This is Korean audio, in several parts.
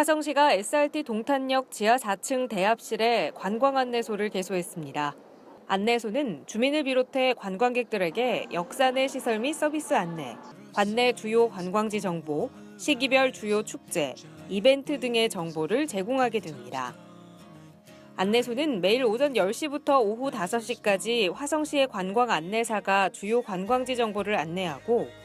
화성시가 SRT 동탄역 지하 4층 대합실에 관광 안내소를 개소했습니다. 안내소는 주민을 비롯해 관광객들에게 역사 내 시설 및 서비스 안내, 관내 주요 관광지 정보, 시기별 주요 축제, 이벤트 등의 정보를 제공하게 됩니다. 안내소는 매일 오전 10시부터 오후 5시까지 화성시의 관광 안내사가 주요 관광지 정보를 안내하고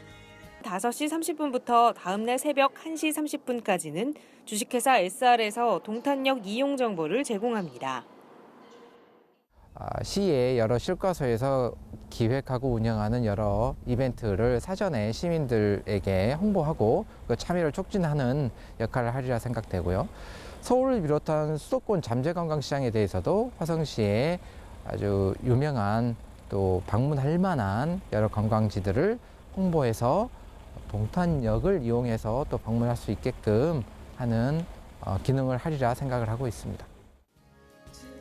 5시 30분부터 다음날 새벽 1시 30분까지는 주식회사 SR에서 동탄역 이용 정보를 제공합니다. 아, 시의 여러 실과소에서 기획하고 운영하는 여러 이벤트를 사전에 시민들에게 홍보하고 그 참여를 촉진하는 역할을 하리라 생각되고요. 서울을 비롯한 수도권 잠재관광시장에 대해서도 화성시의 아주 유명한 또 방문할 만한 여러 관광지들을 홍보해서 동탄역을 이용해서 또 방문할 수 있게끔 하는 어, 기능을 하리라 생각을 하고 있습니다.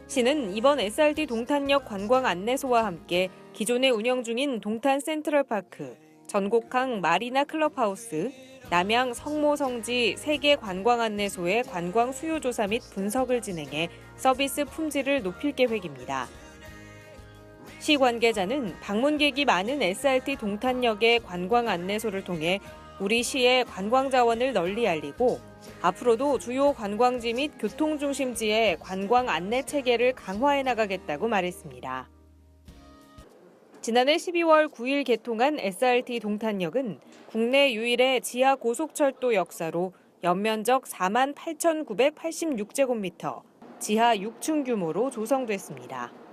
시는 이번 SRT 동탄역 관광 안내소와 함께 기존에 운영 중인 동탄 센트럴파크, 전곡항 마리나 클럽하우스, 남양 성모성지 세계 관광 안내소의 관광 수요 조사 및 분석을 진행해 서비스 품질을 높일 계획입니다. 시 관계자는 방문객이 많은 SRT 동탄역의 관광 안내소를 통해 우리 시의 관광 자원을 널리 알리고 앞으로도 주요 관광지 및 교통 중심지의 관광 안내 체계를 강화해 나가겠다고 말했습니다. 지난해 12월 9일 개통한 SRT 동탄역은 국내 유일의 지하 고속철도 역사로 연면적 4만 8,986제곱미터, 지하 6층 규모로 조성됐습니다.